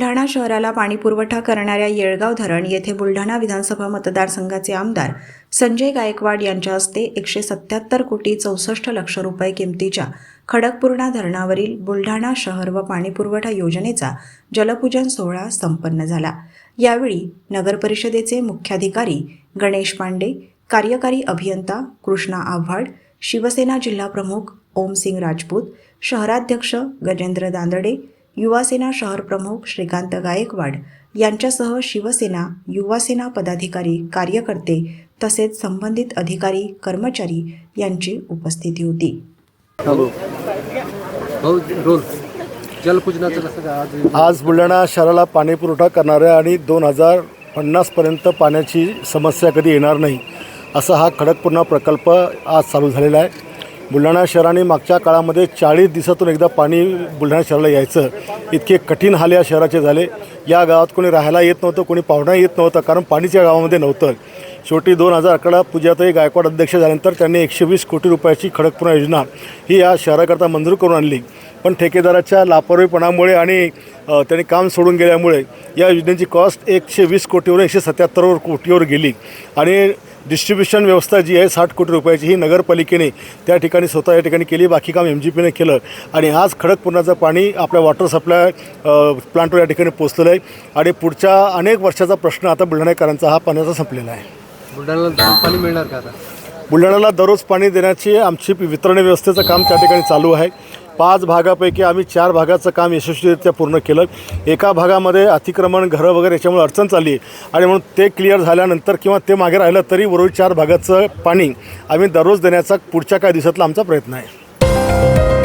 बुलढाणा शहराला पाणीपुरवठा करणाऱ्या येळगाव धरण येथे बुलढाणा विधानसभा मतदारसंघाचे आमदार संजय गायकवाड यांच्या हस्ते एकशे सत्याहत्तर कोटी चौसष्ट लक्ष रुपये किमतीच्या खडकपूर्णा धरणावरील बुलढाणा शहर व पाणीपुरवठा योजनेचा जलपूजन सोहळा संपन्न झाला. यावेळी नगरपरिषदेचे मुख्याधिकारी गणेश पांडे कार्यकारी अभियंता कृष्णा आव्हाड शिवसेना जिल्हाप्रमुख ओमसिंग राजपूत शहराध्यक्ष गजेंद्र दांदडे युवासेना शहर प्रमुख श्रीकांत गायकवाड यांच्यासह शिवसेना युवासेना पदाधिकारी कार्यकर्ते तसेच संबंधित अधिकारी कर्मचारी यांची उपस्थिती होती. जलपूजनाचं आज आज बुलढाणा शहराला पाणी पुरवठा करणाऱ्या आणि दोन हजार पन्नासपर्यंत पाण्याची समस्या कधी येणार नाही असा हा खडकपूर्णा प्रकल्प आज चालू झालेला आहे. बुलढाणा शहराने मागच्या काळामध्ये चाळीस दिवसातून एकदा पाणी बुलढाणा शहराला यायचं. इतके कठीण हाल या शहराचे झाले. या गावात कोणी राहायला येत नव्हतं कोणी पाहुणा येत नव्हतं कारण पाणीच या गावामध्ये नव्हतं. शेवटी दोन हजार अकरा पूजाताई गायकवाड अध्यक्ष झाल्यानंतर त्यांनी एकशे वीस कोटी रुपयाची खडकपूर्ण योजना ही या शहराकरता मंजूर करून आणली. पण ठेकेदाराच्या लापरवाहीपणामुळे आणि त्यांनी काम सोडून गेल्यामुळे या योजनेची कॉस्ट एकशे वीस कोटीवरून एकशे सत्याहत्तरवर कोटीवर गेली. आणि डिस्ट्रीब्युशन व्यवस्था जी आहे साठ कोटी रुपयाची ही नगरपालिकेने त्या ठिकाणी स्वतः या ठिकाणी केली बाकी काम एम जी पीने केलं. आणि आज खडकपूर्णाचं पाणी आपल्या वॉटर सप्लाय प्लांटवर या ठिकाणी पोचलेलं आहे. आणि पुढच्या अनेक वर्षाचा प्रश्न आता बुलढाणेकरांचा हा पाण्याचा संपलेला आहे. बुलढाण्याला पाणी मिळणार का आता? बुलढाण्याला दररोज पाणी देण्याची आमची वितरण व्यवस्थेचं काम त्या ठिकाणी चालू आहे. पाच भागापैकी आम्ही चार भागाचं काम यशस्वीरित्या पूर्ण केलं. एका भागामध्ये अतिक्रमण घरं वगैरे याच्यामुळे अडचण चालली. आहे आणि म्हणून ते क्लिअर झाल्यानंतर किंवा ते मागे राहिलं तरी उर्वरित चार भागाचं पाणी आम्ही दररोज देण्याचा पुढच्या काही दिवसातला आमचा प्रयत्न आहे.